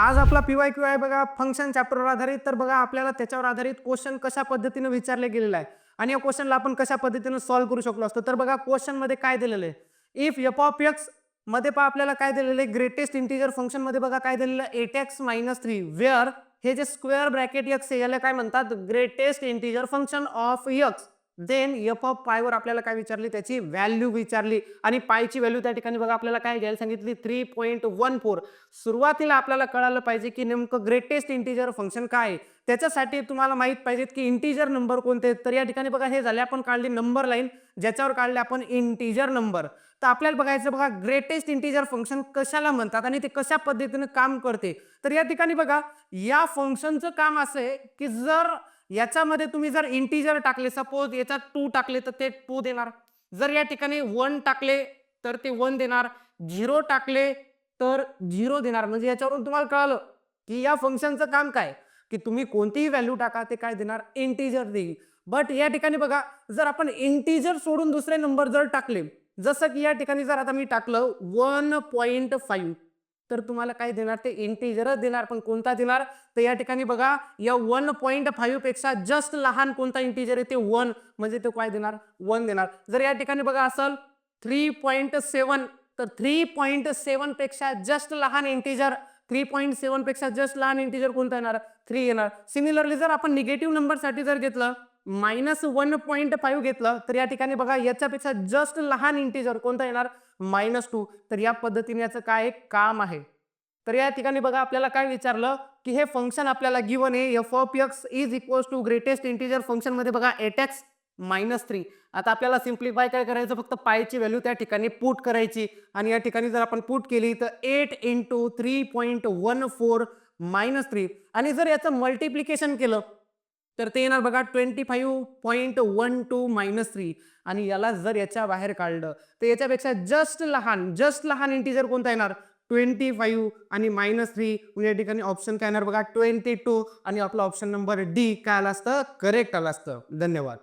आज आपला P Y Q आहे बघा फंक्शन चॅप्टरवर आधारित. तर बघा आपल्याला त्याच्यावर आधारित क्वेश्चन कशा पद्धतीने विचारले गेलेला आहे. आणि या क्वेश्चनला आपण कशा पद्धतीने सॉल्व्ह करू शकलो असतो. तर बघा क्वेश्चनमध्ये काय दिलेलं आहे? इफ एफ ऑफ एक्समध्ये पहा आपल्याला काय दिलेलं आहे? ग्रेटेस्ट इंटिजर फंक्शनमध्ये बघा काय दिलेलं आहे? Eight X minus three where हे जे स्क्वेअर ब्रॅकेट एक्स याला काय म्हणतात? Greatest integer function of X then F of पायवर आपल्याला काय विचारली? त्याची व्हॅल्यू विचारली. आणि पायची व्हॅल्यू त्या ठिकाणी बघा आपल्याला काय घ्यायला सांगितली? थ्री पॉईंट वन फोर सुरुवातीला आपल्याला कळालं पाहिजे की नेमकं ग्रेटेस्ट इंटिजर फंक्शन काय? आहे त्याच्यासाठी तुम्हाला माहीत पाहिजेत की इंटिजर नंबर कोणते आहेत. तर या ठिकाणी बघा हे झाले आपण काढली नंबर लाईन ज्याच्यावर काढले आपण इंटिजर नंबर तर आपल्याला बघायचं बघा ग्रेटेस्ट इंटिजर फंक्शन कशाला म्हणतात आणि ते कशा पद्धतीने काम करते? तर या ठिकाणी बघा या फंक्शनचं काम असं आहे की जर याच्यामध्ये तुम्ही जर इंटिजर टाकले सपोज याच्यात टू टाकले तर ते टू देणार. जर या ठिकाणी वन टाकले तर ते वन देणार. झिरो टाकले तर झिरो देणार. म्हणजे याच्यावरून तुम्हाला कळालं की या फंक्शनचं काम काय? की तुम्ही कोणतीही व्हॅल्यू टाका ते काय देणार? इंटिजर देईल. बट या ठिकाणी बघा जर आपण इंटिजर सोडून दुसरे नंबर जर टाकले जसं की या ठिकाणी जर आता मी टाकलं वन पॉईंट फाईव्ह तर तुम्हाला काय देणार? ते इंटिजरच देणार. पण कोणता देणार? तर या ठिकाणी बघा या वन पॉईंट फाईव्हपेक्षा जस्ट लहान कोणता इंटिजर आहे? ते वन म्हणजे ते काय देणार? वन देणार. जर या ठिकाणी बघा असल थ्री पॉईंट सेवन तर थ्री पॉईंट सेवनपेक्षा जस्ट लहान इंटिजर थ्री पॉईंट सेवनपेक्षा जस्ट लहान इंटिजर कोणता येणार? थ्री येणार. सिमिलरली जर आपण निगेटिव्ह नंबरसाठी जर घेतलं मायनस वन पॉईंट फाईव्ह घेतलं तर या ठिकाणी बघा याच्यापेक्षा जस्ट लहान इंटिजर कोणता येणार? मायनस टू तर या पद्धतीने याचं काय एक काम आहे. तर या ठिकाणी बघा आपल्याला काय विचारलं? की हे फंक्शन आपल्याला गिवन आहे F of X is equals to greatest integer फंक्शनमध्ये बघा एट एक्स मायनस थ्री आता आपल्याला सिम्प्लिफाय काय करायचं? फक्त पायची व्हॅल्यू त्या ठिकाणी पुट करायची. आणि या ठिकाणी जर आपण पुट केली तर eight into three point one four minus three आणि जर याचं मल्टिप्लिकेशन केलं तर ते येणार बघा twenty five point one two minus three आणि याला जर याच्या बाहेर काढलं तर याच्यापेक्षा जस्ट लहान जस्ट लहान इंटीजर कोणता येणार? ट्वेंटी फाईव्ह आणि मायनस म्हणजे थ्री या ठिकाणी ऑप्शन काय येणार बघा? ट्वेंटी टू आणि आपला ऑप्शन नंबर डी काय आलं असतं? करेक्ट आलं असतं. धन्यवाद.